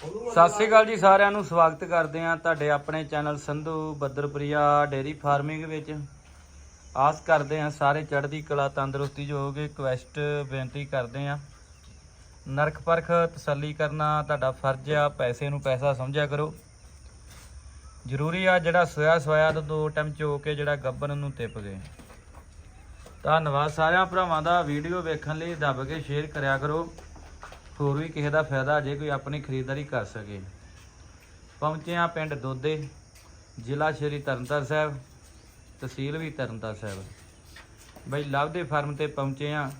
ਸਤਿ ਸ੍ਰੀ ਅਕਾਲ ਜੀ ਸਾਰਿਆਂ ਨੂੰ, ਸਵਾਗਤ ਕਰਦੇ ਹਾਂ ਤੁਹਾਡੇ ਆਪਣੇ ਚੈਨਲ ਸੰਧੂ ਬੱਦਰਪ੍ਰਿਆ ਡੇਰੀ ਫਾਰਮਿੰਗ ਵਿੱਚ। ਆਸ ਕਰਦੇ ਹਾਂ ਸਾਰੇ ਚੜ੍ਹਦੀ ਕਲਾ ਤੰਦਰੁਸਤੀ ਜੋ ਹੋਗੇ ਕੁਐਸਟ ਬੇਨਤੀ ਕਰਦੇ ਹਾਂ। ਨਰਖ ਪਰਖ ਤਸੱਲੀ ਕਰਨਾ, ਤੁਹਾਡਾ ਫਰਜ਼ ਆ, ਪੈਸੇ ਨੂੰ ਪੈਸਾ ਸਮਝਿਆ ਕਰੋ। ਜ਼ਰੂਰੀ ਆ ਜਿਹੜਾ ਸੋਇਆ ਸੋਇਆ ਤੋਂ ਦੋ ਟਾਈਮ ਚੋ ਕੇ ਜਿਹੜਾ ਗੱਬਨ ਨੂੰ ਤਿਪ ਗਏ ਧੰਨਵਾਦ ਸਾਰਿਆਂ ਭਰਾਵਾਂ ਦਾ, ਵੀਡੀਓ ਵੇਖਣ ਲਈ ਦੱਬ ਕੇ ਸ਼ੇਅਰ ਕਰਿਆ ਕਰੋ। ਹੋਰ ਵੀ ਕਿਸੇ ਦਾ ਫਾਇਦਾ ਜੇ ਕੋਈ ਆਪਣੀ ਖਰੀਦਦਾਰੀ ਕਰ ਸਕੇ। ਪਹੁੰਚੇ ਆ ਪਿੰਡ ਦੋਦੇ, ਜ਼ਿਲ੍ਹਾ ਸ਼੍ਰੀ ਤਰਨਤਾਰਨ ਸਾਹਿਬ, ਤਹਿਸੀਲ ਵੀ ਤਰਨਤਾਰਨ ਸਾਹਿਬ। ਬਈ ਲਵਦੇ ਫਾਰਮ ਤੇ ਪਹੁੰਚੇ ਆ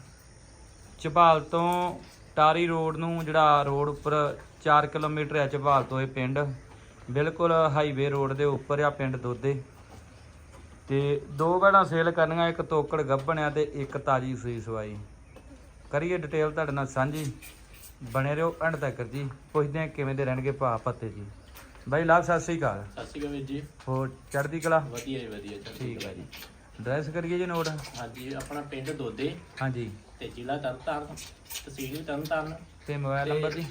ਝਬਾਲ ਤੋਂ ਟਾਰੀ ਰੋਡ ਨੂੰ ਜਿਹੜਾ ਰੋਡ ਉੱਪਰ 4 ਕਿਲੋਮੀਟਰ ਹੈ ਝਬਾਲ ਤੋਂ ਇਹ ਪਿੰਡ, ਬਿਲਕੁਲ ਹਾਈਵੇ ਰੋਡ ਦੇ ਉੱਪਰ ਆ ਪਿੰਡ ਦੋਦੇ। ਤੇ ਦੋ ਗਾੜਾਂ ਸੇਲ ਕਰਨੀਆਂ, ਇੱਕ ਤੋਕੜ ਗੱਭਣਿਆ ਤੇ ਇੱਕ ਤਾਜੀ ਸੂਈ ਸਵਾਈ। ਕਰੀਏ ਡਿਟੇਲ ਤੁਹਾਡੇ ਨਾਲ ਸਾਂਝੀ। ਬਣੇ ਰਹੋ ਐਂਡ ਤੱਕ ਜੀ। ਪੁੱਛਦੇ ਆ ਕਿਵੇਂ ਦੇ ਰਹਿਣਗੇ ਭਾ ਪੱਤੇ ਜੀ। ਬਾਈ ਲਾਭ ਸਤਿ ਸ੍ਰੀ ਅਕਾਲ। ਸਤਿ ਸ਼੍ਰੀ ਅਕਾਲ ਵੀਰ ਜੀ। ਹੋਰ ਚੜ੍ਹਦੀ ਕਲਾ? ਵਧੀਆ ਜੀ ਵਧੀਆ ਚੜ੍ਹਦੀ ਠੀਕ ਹੈ ਕਲਾ ਜੀ। ਡਰੈਸ ਕਰੀਏ ਜੀ ਨੋਟ ਹਾਂਜੀ ਆਪਣਾ ਪਿੰਡ ਦੋਦੇ। ਹਾਂਜੀ। ਤੇ ਜ਼ਿਲ੍ਹਾ ਤਰਨਤਾਰਨ ਤਹਿਸੀਲ ਤਰਨਤਾਰਨ। ਤੇ ਮੋਬਾਈਲ ਨੰਬਰ ਜੀ?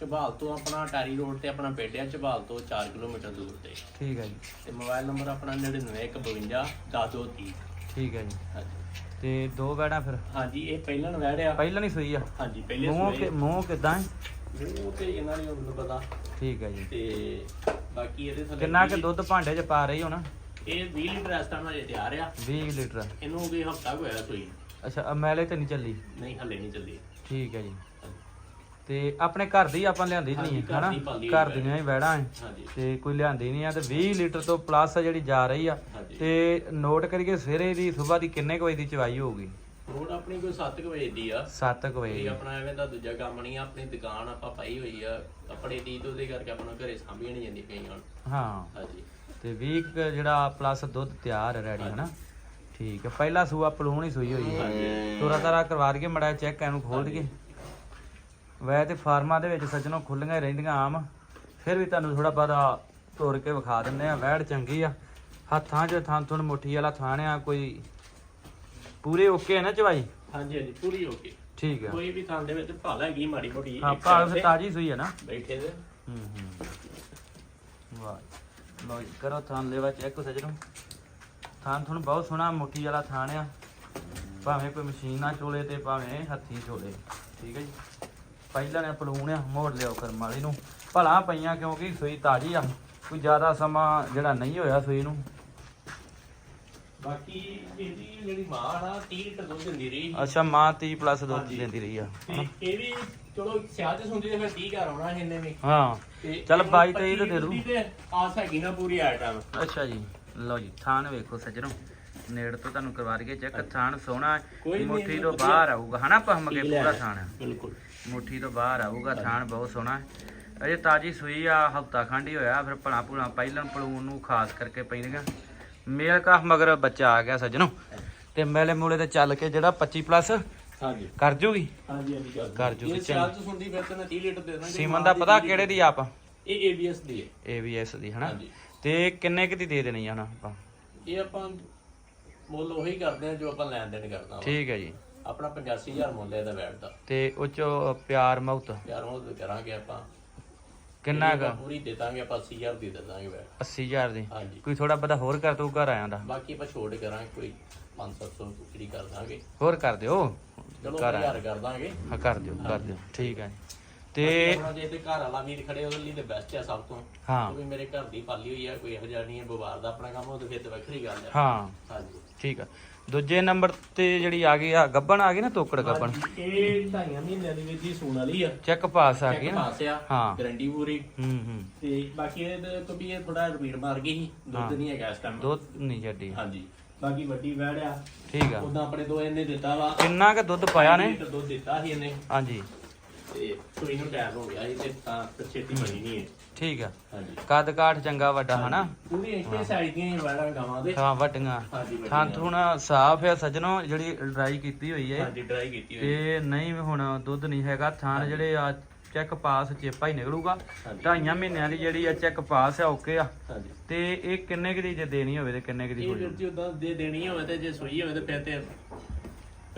ਝਬਾਲ ਤੋਂ ਆਪਣਾ ਟਾਰੀ ਰੋਡ ਤੇ ਆਪਣਾ ਪਿੰਡ ਆ ਝਬਾਲ ਤੋਂ 4 ਕਿਲੋਮੀਟਰ ਦੂਰ ਤੇ। ਠੀਕ ਹੈ ਜੀ। ਤੇ ਮੋਬਾਈਲ ਨੰਬਰ ਆਪਣਾ 9952 1030 ਠੀਕ ਹੈ ਜੀ। ਹਾਂਜੀ। ਤੇ ਦੋ ਗਾੜਾਂ ਫਿਰ? ਹਾਂਜੀ ਇਹ ਪਹਿਲਾਂ ਨਵੈੜ ਆ। ਪਹਿਲਾਂ ਨਹੀਂ ਸੂਈ ਆ। ਹਾਂਜੀ ਪਹਿਲੇ ਮੂੰਹ ਕਿ ਮੂੰਹ ਕਿਦਾਂ ਹੈ? ਉਹ ਤੇ ਇਹਨਾਂ ਨੇ ਮੈਨੂੰ ਪਤਾ। ਠੀਕ ਹੈ ਜੀ। ਤੇ ਬਾਕੀ ਇਹਦੇ ਥੱਲੇ ਕਿੰਨਾ ਕਿ ਦੁੱਧ ਭਾਂਡੇ 'ਚ ਪਾ ਰਹੀ ਹੁਣ ਇਹ 20 ਲੀਟਰ ਇਸ ਟਾਈਮ ਹਜੇ ਤਿਆਰ ਆ। 20 ਲੀਟਰ। ਇਹਨੂੰ ਕੋਈ ਹਫਤਾ ਹੋਇਆ ਸੋਈ। ਅੱਛਾ ਮੈਲੇ ਤੇ ਨਹੀਂ ਚੱਲੀ? ਨਹੀਂ ਹੱਲੇ ਨਹੀਂ ਚੱਲੀ। ਠੀਕ ਹੈ ਜੀ। ਤੇ ਆਪਣੇ ਘਰ ਦੀ ਆਪਾਂ ਲਿਆਂਦੀ ਨਹੀਂ ਘਰ ਹਨਾ? ਦੀ ਘਰ ਦੀਆਂ ਹੀ ਵੈੜਾਂ। ਹੈ। ਤੇ ਕੋਈ ਲਿਆਂਦੀ ਨਹੀਂ ਆ ਤੇ 20 ਲੀਟਰ ਤੋਂ ਪਲੱਸ ਆ ਜਿਹੜੀ ਜਾ ਰਹੀ ਆ। ਤੇ ਨੋਟ ਕਰੀਏ ਸਵੇਰੇ ਦੀ ਸਵੇਰ ਦੀ ਕਿੰਨੇ ਕੁ ਵਜੇ ਦੀ ਚਵਾਈ ਹੋਊਗੀ? ਰੋਡ ਆਪਣੀ ਕੋਈ 7 ਵਜੇ ਦੀ ਆ। 7 ਕੁ ਵਜੇ। ਦੀ। ਆਪਣਾ ਐਵੇਂ ਦਾ ਦੂਜਾ ਕੰਮ ਨਹੀਂ ਆ ਆਪਣੀ ਦੁਕਾਨ ਆਪਾਂ ਪਾਈ ਹੋਈ ਆ। ਕੱਪੜੇ ਦੀ ਤੇ ਉਹਦੇ ਕਰਕੇ ਆਪਣਾ ਘਰੇ ਸਾਂਭੀਆਂ ਨਹੀਂ ਜਾਂਦੀ ਪਈਆਂ ਹੁਣ ਹਾਂ। ਹਾਂਜੀ। ਤੇ 20 ਕੁ ਜਿਹੜਾ ਪਲੱਸ ਦੁੱਧ ਤਿਆਰ ਹੈ ਰੈਡੀ ਹਨਾ? ਠੀਕ ਹੈ ਪਹਿਲਾ ਸੂਆ ਪਲੂਣ ਹੀ ਸੂਈ ਹੋਈ ਹੈ। ਹਾਂਜੀ। ਤੋਰਾ ਤਾਰਾ ਕਰਵਾ ਕੇ ਮੜਾ ਚੈੱਕ ਇਹਨੂੰ ਖੋਲ ਦਈਏ। ਵੈ ਤੇ ਫਾਰਮਾਂ ਦੇ ਵਿੱਚ ਸੱਜਣੋਂ ਖੁੱਲੀਆਂ ਹੀ ਰਹਿੰਦੀਆਂ ਆਮ। ਫਿਰ ਵੀ ਤੁਹਾਨੂੰ ਥੋੜਾ ਬਹੁਤਾ ਤੋੜ ਕੇ ਵਿਖਾ ਦਿੰਦੇ ਆ ਵੈੜ ਚੰਗੀ ਆ। ਹੱਥਾਂ 'ਚ ਥਾਂ ਥੁਣ ਮੁੱਠੀ ਵਾਲਾ ਥਾਣ ਆ। ਕੋਈ ਪੂਰੇ ਓਕੇ ਹੈ ਨਾ ਚਵਾਈ? ਹਾਂਜੀ ਹਾਂਜੀ ਪੂਰੀ ਹੋ ਗਈ ਠੀਕ ਹੈ ਕੋਈ ਵੀ ਥਾਂ ਦੇ ਵਿੱਚ ਭਾਲ ਹੈਗੀ ਮਾੜੀ ਮੋਟੀ। ਹਾਂ ਇੱਕ ਭਾਲ side ਫਿਰ ਤਾਜੀ ਸੂਈ ਹੈ ਨਾ। ਬੈਠੇ ਦੇ। ਹੂੰ ਹੂੰ। ਵਾਹ ਲੋ ਕਰੋ ਥਾਂ ਲੈਵਾ ਚੈੱਕ ਸੱਜਣੋ। ਥਾਂ ਤੁਹਾਨੂੰ ਬਹੁਤ ਸੋਹਣਾ ਮੁੱਠੀ ਵਾਲਾ ਥਾਣ ਆ। ਭਾਵੇਂ ਕੋਈ ਮਸ਼ੀਨ ਨਾਲ ਚੋਲੇ ਤੇ ਭਾਵੇਂ ਹੱਥੀ ਚੋਲੇ। ਠੀਕ ਹੈ ਜੀ। ਪਹਿਲਾਂ ਨੇ ਪਲੂਣ ਆ ਮੋੜ ਲਿਓ ਕਰਮ ਵਾਲੀ ਨੂੰ। ਭਲਾ ਪਈਆਂ ਕਿਉਂਕਿ ਸੂਈ ਤਾਜੀ ਆ। ਕੋਈ ਜ਼ਿਆਦਾ ਸਮਾਂ ਜਿਹੜਾ ਨਹੀਂ ਹੋਇਆ ਸੂਈ ਨੂੰ। ਬਾਕੀ ਇਹਦੀ ਜਿਹੜੀ ਮਾਂ ਨਾ 30 ਲੀਟਰ ਦੁੱਧ ਦਿੰਦੀ ਰਹੀ ਅੱਛਾ ਮਾਂ 30 ਪਲੱਸ ਦੁੱਧ ਹਾਂਜੀ। ਦਿੰਦੀ ਰਹੀ ਆ। ਤੇ ਇਹ ਵੀ ਚਲੋ ਸਿਆਲ ਚ ਸੁਣਦੀ ਤੇ ਫਿਰ 30 ਘਰ ਆਉਣਾ ਸੀ ਇਹਨੇ ਵੀ। ਹਾਂ। ਤੇ ਚੱਲ ਇਹਨੂੰ 22 23 ਤਾਂ ਦੇ ਦੂ ਪੱਚੀ ਤੇ ਆਸ ਹੈਗੀ ਨਾ ਪੂਰੀ ਆਈਟਮ ਅੱਛਾ ਜੀ। ਲਓ ਜੀ ਵੇਖੋ ਸੱਜਣੋ। ਨੇੜ ਤੋਂ ਤੁਹਾਨੂੰ ਕਰਵਾ ਦਈਏ ਚੈੱਕ। ਥਾਣ ਸੋਹਣਾ ਕੋਈ ਵੀ ਮੁੱਠੀ ਤੋਂ ਵਧੀਆ। ਬਾਹਰ ਆਊਗਾ। ਹਨਾ ਪਹਮ ਕੇ ਪੂਰਾ ਹੈ। ਥਾਣ ਬਿਲਕੁਲ। ਮੁੱਠੀ ਤੋਂ ਬਾਹਰ ਆਊਗਾ ਥਾਣ ਬਹੁਤ ਸੋਹਣਾ। ਹੈ। ਅਜੇ ਤਾਜੀ ਸੂਈ ਆ ਹਫਤਾ ਖੰਡ ਹੀ ਹੋਇਆ ਫਿਰ ਭਲਾ ਭੁਲਾ ਪਹਿਲਾਂ ਪਲੂਣ ਨੂੰ ਖਾਸ ਕਰਕੇ ਪੈਂਦੀਆਂ। ਮੇਲ ਕਾਫ ਮਗਰ ਬੱਚਾ ਆ ਗਿਆ ਸੱਜਣੋ। ਤੇ ਮੇਲੇ ਮੂਲੇ ਤੇ ਚੱਲ ਕੇ ਜਿਹੜਾ 25 ਪਲੱਸ ਹਾਂਜੀ। ਕਰ ਜੂਗੀ? ਹਾਂਜੀ ਹਾਂਜੀ ਕਰ ਕਰ ਜੂ ਇਹ ਵਿੱਚ। ਸਿਆਲ ਚ ਸੁਣਦੀ ਫਿਰ ਤਾਂ ਮੈਂ 30 ਲੀਟਰ ਦੇ ਦਾਂਗੇ ਸੀਮਨ ਦਾ ਪਤਾ ਕਿਹੜੇ ਦੀ ਆਪ? ਇਹ ABS ਦੀ ਹੈ। ABS ਦੀ ਹਨਾ? ਤੇ ਕਿੰਨੇ ਕੁ ਦੀ ਦੇ ਦੇਣੀ ਆ ਹਨਾ ਆਪਾਂ? ਇਹ ਆਪਾਂ ਮੁੱਲ ਉਹੀ ਕਰਦੇ ਆ ਜੋ ਆਪਾਂ ਲੈਣ ਦੇਣ ਕਰਦਾ ਵਾ। ਠੀਕ ਹੈ ਜੀ। ਆਪਣਾ 85000 ਮੁੱਲ ਹੈ ਇਹਦਾ ਬੈਟ ਦਾ। ਤੇ ਉਹ ਚੋਂ ਪਿਆਰ ਮੁਹਤ ਯਾਰ ਉਹ ਕਰਾਂਗੇ ਆਪਾਂ। ਕਿੰਨਾ ਕੁ? ਪੂਰੀ ਦੇ ਦਾਂਗੇ ਆਪਾਂ 80000 ਦੀ ਦੇ ਦਾਂਗੇ ਬੈਟ 80000 ਦੀ? ਹਾਂਜੀ। ਕੋਈ ਥੋੜਾ ਬਹੁਤਾ ਹੋਰ ਕਰ ਤੂੰ ਘਰ ਆਇਆ ਦਾ। ਬਾਕੀ ਆਪਾਂ ਛੋੜ ਕਰਾਂਗੇ ਕੋਈ 5-700 ਜਿਹੜੀ ਕਰ ਦਾਂਗੇ। ਹੋਰ ਕਰ ਦਿਓ। ਚਲੋ ਘਰ ਆਇਆ 1000 ਕਰ ਦਾਂਗੇ। ਹਾਂ ਕਰ ਦਿਓ ਕਰ ਦਿਓ। ਠੀਕ ਹੈ ਤੇ ਆਪਣਾ ਜੇ ਤੇ ਘਰ ਵਾਲਾ ਵੀਰ ਖੜੇ ਉਹਦੇ ਲਈ ਤੇ ਬੈਸਟ ਆ ਸਭ ਤੋਂ। ਹਾਂ। ਵੀ ਮੇਰੇ ਘਰ ਦੀ ਪਾਲੀ ਹੋਈ ਆ ਕੋਈ ਇਹੋ ਜਿਹਾ ਨਹੀਂ ਹੈ ਬਿਮਾਰ ਦਾ ਆਪਣਾ ਕੰਮ ਉਹ ਤੇ ਫਿਰ ਤੇ ਵੱਖਰੀ ਗੱਲ ਆ। ਹਾਂ। ਹਾਂਜੀ। ਠੀਕ ਆ। ਦੂਜੇ ਨੰਬਰ ਤੇ ਜਿਹੜੀ ਆ ਗਈ ਆ ਗੱਬਣ ਆ ਗਈ ਨਾ ਤੋਕੜ ਗੱਬਣ? ਇਹ ਢਾਈਆਂ ਮਹੀਨਿਆਂ ਦੀ ਵਿੱਚ ਹੀ ਸੂਣ ਵਾਲੀ ਆ। ਚੈੱਕ ਪਾਸ ਆ ਗਈ ਚੈੱਕ ਨਾ? ਪਾਸ ਆ ਹਾਂ। ਗਰੰਟੀ ਪੂਰੀ। ਹੂੰ ਹੂੰ। ਤੇ ਬਾਕੀ ਇਹਦੇ ਤੋਂ ਵੀ ਇਹ ਥੋੜਾ ਰਿਪੀਟ ਮਾਰ ਗਈ ਸੀ ਹਾਂ। ਦੁੱਧ ਨਹੀਂ ਹੈਗਾ ਇਸ ਟਾਈਮ ਦੁੱਧ ਨਹੀਂ ਛੱਡੀ। ਹਾਂਜੀ। ਬਾਕੀ ਵੱਡੀ ਵੈੜ ਆ। ਠੀਕ ਆ। ਉਦਾਂ ਆਪਣੇ ਦੋ ਇਹਨੇ ਦਿੱਤਾ ਵਾ। ਕਿੰਨਾ ਕੁ ਦੁੱਧ ਪਾਇਆ ਨੇ? ਲੀਟਰ ਦੁੱਧ ਦਿੱਤਾ ਸੀ ਇਹਨੇ। ਹਾਂਜੀ। ਤੇ ਸੂਈ ਨੂੰ ਟਾਈਮ ਹੋ ਗਿਆ ਸੀ ਤੇ ਤਾਂ ਤੇ ਛੇਤੀ ਬਣੀ ਨਹੀਂ ਹੈ ਠੀਕ ਆ। ਹਾਂਜੀ। ਕੱਦ ਕਾਠ ਚੰਗਾ ਵੱਡਾ ਹਨਾ? ਪੂਰੀ ਇੱਕੇ ਸਾਈਜ਼ ਦੀਆਂ ਹੀ ਵੈੜਾਂ ਗਾਵਾਂ ਦੇ। ਥਾਂ ਵੱਡੀਆਂ। ਹਾਂਜੀ ਥਾਂ ਵੱਡੀਆਂ। ਥੁਣ ਸਾਫ਼ ਆ ਸੱਜਣੋ ਜਿਹੜੀ ਡਰਾਈ ਕੀਤੀ ਹੋਈ ਹੈ। ਹਾਂਜੀ ਡਰਾਈ ਕੀਤੀ ਹੋਈ ਤੇ ਨਹੀਂ ਹੁਣ ਦੁੱਧ ਨਹੀਂ ਹੈਗਾ ਥਾਂ ਜਿਹੜੇ ਆ ਚੈੱਕ ਪਾਸ ਚੇਪਾ ਹੀ ਨਿਕਲੂਗਾ। ਹਾਂਜੀ। ਢਾਈਆਂ ਮਹੀਨਿਆਂ ਦੀ ਜਿਹੜੀ ਆ ਚੈੱਕ ਪਾਸ ਆ ਓਕੇ ਆ। ਹਾਂਜੀ। ਤੇ ਇਹ ਕਿੰਨੇ ਕੁ ਦੀ ਜੇ ਦੇਣੀ ਹੋਵੇ ਤੇ ਕਿੰਨੇ ਕੁ ਦੀ ਇਹ ਹੋ ਵੀਰ ਜਾਊ ਜੀ ਉਦਾਂ ਦੇ ਦੇਣੀ ਹੋਵੇ ਤੇ ਜੇ ਸੂਈ ਹੋਵੇ ਤੇ ਫਿਰ ਤੇ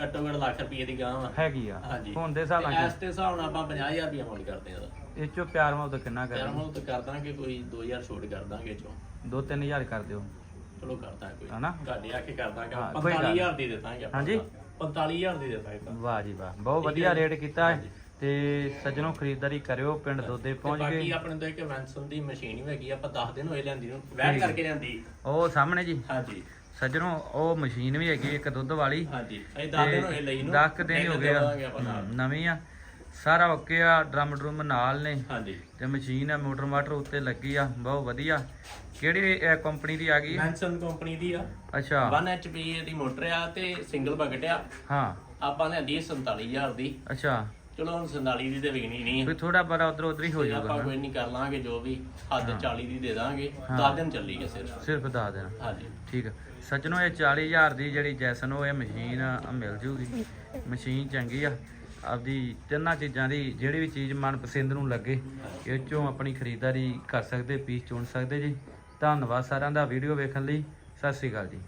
ਘੱਟੋ ਘੱਟ ਲੱਖ ਰੁਪਏ ਦੀ ਗਾਂ ਵਾ। ਹੈਗੀ ਆ। ਹਾਂਜੀ। ਹੁਣ ਦੇ ਹਿਸਾਬ ਤੇ ਨਾਲ ਇਸ ਦੇ ਹਿਸਾਬ ਨਾਲ ਆਪਾਂ 50000 ਰੁਪਏ ਮੁੱਲ ਕਰਦੇ ਆ ਇਹ ਚੋਂ ਪਿਆਰ ਮੁਹੱਬਤ ਕਿੰਨਾ ਕਰ ਹੁਣ ਤਾਂ ਕਰ ਦਾਂਗੇ ਕੋਈ 2000 ਛੋਟ ਕਰ ਦਾਂਗੇ ਚੋਂ 2-3000 ਕਰ ਦਿਓ। ਚਲੋ ਕਰਦਾ ਕੋਈ। ਹਨਾ? ਤੁਹਾਡੇ ਆ ਕੇ ਕਰ ਦਾਂਗੇ ਹਾਂ, ਕੋਈ ਗੱਲ 45000 ਦੀ ਦੇ ਦਾਂਗੇ ਆਪਾਂ ਹਾਂਜੀ? 45000 ਦੀ ਦੇ ਦਾਂਗੇ ਵਾਹ ਜੀ ਵਾਹ ਬਹੁਤ ਵਧੀਆ ਰੇਟ ਕੀਤਾ। ਹੈ ਤੇ ਸੱਜਣੋ ਖਰੀਦਦਾਰੀ ਕਰਿਓ ਪਿੰਡ ਦੋਦੇ ਤੇ ਪਹੁੰਚ ਬਾਕੀ ਗਏ। ਆਪਣੇ ਤੋਂ ਇੱਕ ਵੈਂਸਨ ਦੀ ਮਸ਼ੀਨ ਵੀ ਹੈਗੀ ਆ, ਆਪਾਂ 10 ਦਿਨ ਹੋਏ ਲੈਂਦੀ ਨੂੰ। ਵੈਟ ਕਰਕੇ ਲੈਂਦੀ। ਉਹ ਸਾਹਮਣੇ ਜੀ। ਹਾਂਜੀ। ਸੱਜਣੋ ਉਹ ਮਸ਼ੀਨ ਵੀ ਹੈਗੀ ਇੱਕ ਦੁੱਧ ਵਾਲੀ। ਹਾਂਜੀ ਇਹ 10 ਦਿਨ ਹੋਏ ਲਈ ਨੂੰ। 10 ਕੁ ਦਿਨ ਹੀ ਗਏ ਆ। ਹਮ, ਨਵੀਂ ਆ। ਸਾਰਾ ਓਕੇ ਆ ਡਰਮ ਡਰਮ ਨਾਲ ਨੇ। ਹਾਂਜੀ। ਤੇ ਮਸ਼ੀਨ ਆ ਮੋਟਰ ਮਾਟਰ ਉੱਤੇ ਲੱਗੀ ਆ ਬਹੁਤ ਵਧੀਆ। ਕਿਹੜੀ ਕੰਪਨੀ ਦੀ ਆ ਗਈ? ਵੈਂਸਨ ਕੰਪਨੀ ਦੀ ਆ। ਅੱਛਾ। 1 HP ਦੀ ਮੋਟਰ ਆ ਤੇ ਸਿੰਗਲ ਬਕਟ ਆ। ਹਾਂ। ਆਪਾਂ ਲੈਂਦੀ 47000 ਦੀ। ਅੱਛਾ। ਚਲੋ ਹੁਣ 47 ਦੀ ਤੇ ਵਿਕਣੀ ਨਹੀਂ ਵੀ ਥੋੜਾ ਬੜਾ ਉਧਰ ਉਧਰ ਹੀ ਹੋ ਤੇ ਜਾਊਗਾ ਆਪਾਂ। ਕੋਈ ਨਹੀਂ ਕਰ ਲਾਂਗੇ ਜੋ ਵੀ ਹੱਦ 40 ਦੀ ਦੇ ਦਾਂਗੇ। 10 ਦਿਨ ਚੱਲੀ ਸਿਰਫ। ਸਿਰਫ ਦੱਸ ਦੇਣਾ ਹਾਂਜੀ। ਠੀਕ ਆ। ਸੱਜਣੋ ਇਹ 40000 ਦੀ ਜਿਹੜੀ ਜੈਸਨ ਉਹ ਇਹ ਮਸ਼ੀਨ ਆ, ਮਿਲ ਜੂਗੀ। ਮਸ਼ੀਨ ਚੰਗੀ ਆ। ਆਪਦੀ ਤਿੰਨਾਂ ਚੀਜ਼ਾਂ ਦੀ ਜਿਹੜੀ ਵੀ ਚੀਜ਼ ਮਨਪਸੰਦ ਨੂੰ ਲੱਗੇ ਇਹ ਚੋਂ ਆਪਣੀ ਖਰੀਦਦਾਰੀ ਕਰ ਸਕਦੇ ਪੀਸ ਚੁਣ ਸਕਦੇ ਜੀ। ਧੰਨਵਾਦ ਸਾਰਿਆਂ ਦਾ ਵੀਡੀਓ ਵੇਖਣ ਲਈ। ਸਤਿ ਸ੍ਰੀ ਅਕਾਲ ਜੀ।